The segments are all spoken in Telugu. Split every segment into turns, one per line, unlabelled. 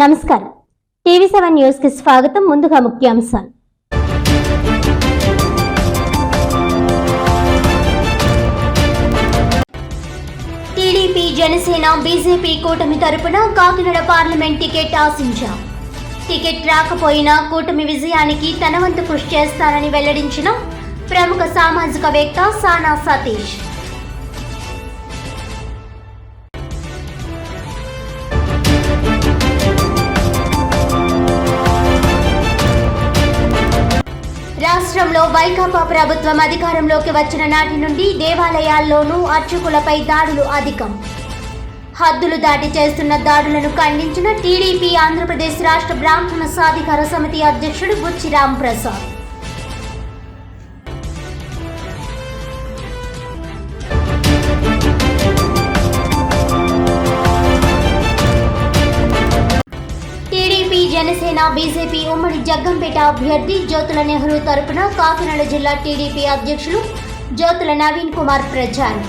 నమస్కారం. టీవీ సెవెన్ న్యూస్కి స్వాగతం. ముందుగా ముఖ్యాంశాలు. టీడీపీ జనసేన బీజేపీ కూటమి తరపున కాకినాడ పార్లమెంట్ టికెట్ ఆశించాం. టికెట్ రాకపోయినా కూటమి విజయానికి తన వంతు కృషి చేస్తారని వెల్లడించిన ప్రముఖ సామాజికవేత్త సానా సతీష్. రాష్ట్రంలో వైకాపా ప్రభుత్వం అధికారంలోకి వచ్చిన నాటి నుండి దేవాలయాల్లోనూ అర్చకులపై దాడులు అధికం. హద్దులు దాటి చేస్తున్న దాడులను ఖండించిన టీడీపీ ఆంధ్రప్రదేశ్ రాష్ట్ర బ్రాహ్మణ సాధికార సమితి అధ్యక్షుడు బుచ్చి ప్రసాద్. జనసేన బీజేపీ ఉమ్మడి జగ్గంపేట అభ్యర్థి జ్యోతుల నెహ్రూ తరపున కాకినాడ జిల్లా టీడీపీ అధ్యక్షులు జ్యోతుల నవీన్ కుమార్ ప్రచారం.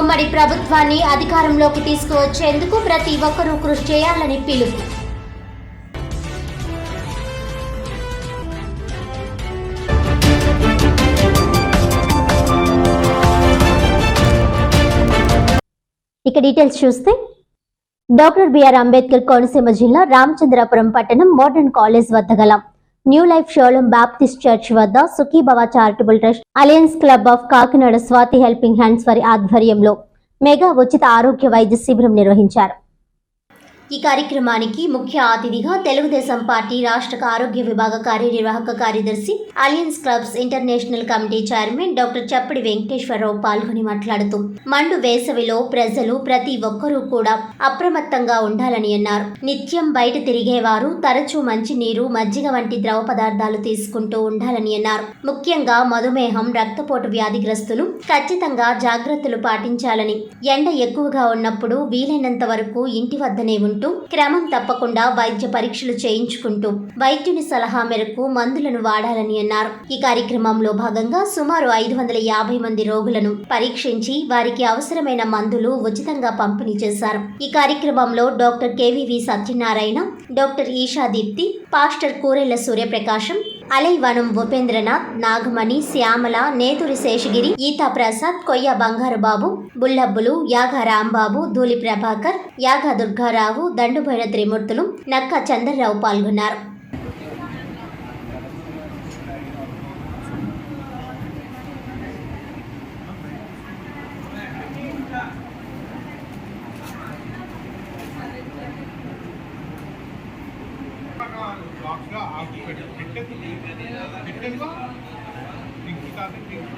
ఉమ్మడి ప్రభుత్వాన్ని అధికారంలోకి తీసుకువచ్చేందుకు ప్రతి ఒక్కరూ కృషి చేయాలని పిలుపు. ఇక డీటెయిల్స్ చూస్తే డాక్టర్ బిఆర్ అంబేద్కర్ కోనసీమ జిల్లా రామచంద్రాపురం పట్టణం మోడర్న్ కాలేజ్ వద్ద గల new life Shalom Baptist church వద్ద Sukhibhava charitable trust alliance club of Kakinada Swathi helping hands వారి ఆధ్వర్యంలో మెగా ఉచిత ఆరోగ్య వైద్య శిబిరం నిర్వహించారు. ఈ కార్యక్రమానికి ముఖ్య అతిథిగా తెలుగుదేశం పార్టీ రాష్ట్ర ఆరోగ్య విభాగ కార్యనిర్వాహక కార్యదర్శి alliance clubs international committee chairman doctor Chappadi Venkateswararao పాల్గొని మాట్లాడుతూ మండు వేసవిలో ప్రజలు ప్రతి ఒక్కరూ కూడా అప్రమత్తంగా ఉండాలని అన్నారు. నిత్యం బయట తిరిగేవారు తరచూ మంచినీరు మజ్జిగ వంటి ద్రవ పదార్థాలు తీసుకుంటూ ఉండాలని అన్నారు. ముఖ్యంగా మధుమేహం రక్తపోటు వ్యాధిగ్రస్తులు ఖచ్చితంగా జాగ్రత్తలు పాటించాలని ఎండ ఎక్కువగా ఉన్నప్పుడు వీలైనంత వరకు ఇంటి వద్దనే ఉంటూ క్రమం తప్పకుండా వైద్య పరీక్షలు చేయించుకుంటూ వైద్యుని సలహా మేరకు మందులను వాడాలని అన్నారు. ఈ కార్యక్రమంలో భాగంగా సుమారు ఐదు వందల యాభై మంది రోగులను పరీక్షించి వారికి అవసరమైన మందులు ఉచితంగా పంపిణీ చేశారు. ఈ కార్యక్రమంలో doctor K V V Satyanarayana doctor Esha Deepthi pastor Kurella Suryaprakasam Alaivanam Upendranath Nagamani Shyamala Neturi Seshagiri Eetha Prasad Koyya Bangarubabu బుల్లబ్బులు యాగ రాంబాబు ధూళి ప్రభాకర్ యాగ దుర్గారావు దండుబోయిన త్రిమూర్తులు నక్క చంద్రరావు పాల్గొన్నారు.
బాక్స్లో ఆకు పెట్టి. పెట్టేది పెట్టేదిగా పింక్ కాదు పింక్